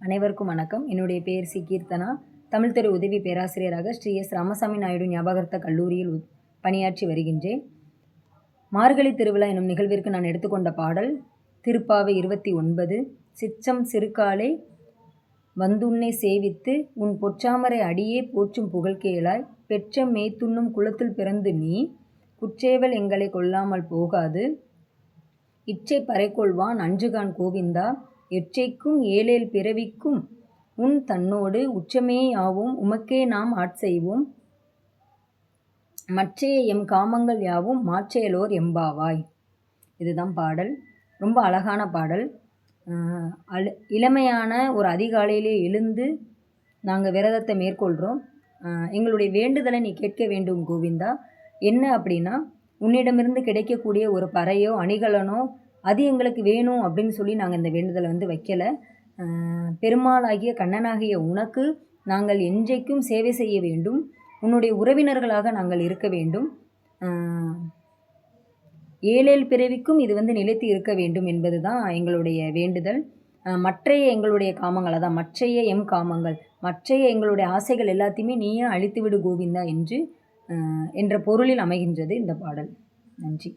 அனைவருக்கும் வணக்கம். என்னுடைய பெயர் சி. கீர்த்தனா. தமிழ் தெரு உதவி பேராசிரியராக ஸ்ரீ எஸ். ராமசாமி நாயுடு ஞாபகார்த்த கல்லூரியில் பணியாற்றி வருகின்றேன். மார்கழி திருவிழா எனும் நிகழ்விற்கு நான் எடுத்துக்கொண்ட பாடல் திருப்பாவை இருபத்தி ஒன்பது சிச்சம் சிறுகாலே வந்துன்னை சேவித்து உன் பொற்றாமரை அடியே போற்றும் புகழ்கேளாய் பெற்ற மேத்துண்ணும் குலத்தில் பிறந்து நீ குற்றேவல் எங்களை கொல்லாமல் போகாது. இச்சை பறைக்கொள்வான் அஞ்சுகான் கோவிந்தா எற்றைக்கும் ஏழேல் பிறவிக்கும் உன் தன்னோடு உச்சமேயாவும் உமக்கே நாம் ஆட்செய்வோம் மற்றைய எம் காமங்கள் யாவும் மாற்றையலோர் எம்பாவாய். இதுதான் பாடல். ரொம்ப அழகான பாடல். அழு இளமையான ஒரு அதிகாலையிலே எழுந்து நாங்கள் விரதத்தை மேற்கொள்கிறோம். எங்களுடைய வேண்டுதலை நீ கேட்க வேண்டும் கோவிந்தா. என்ன அப்படின்னா உன்னிடமிருந்து கிடைக்கக்கூடிய ஒரு பறையோ அணிகலனோ அது எங்களுக்கு வேணும் அப்படின்னு சொல்லி நாங்கள் இந்த வேண்டுதலை வந்து வைக்கலை. பெருமாளாகிய கண்ணனாகிய உனக்கு நாங்கள் என்றைக்கும் சேவை செய்ய வேண்டும். உன்னுடைய உறவினர்களாக நாங்கள் இருக்க வேண்டும். ஆஹ் ஏழேல் பிறவிக்கும் இது வந்து நிலைத்து இருக்க வேண்டும் என்பது தான் எங்களுடைய வேண்டுதல். மற்றைய எங்களுடைய காமங்கள் அதான் மற்றைய எம் காமங்கள் மற்றைய எங்களுடைய ஆசைகள் எல்லாத்தையுமே நீயே அழித்து விடு கோவிந்தா என்று என்ற பொருளில் அமைகின்றது இந்த பாடல். நன்றி.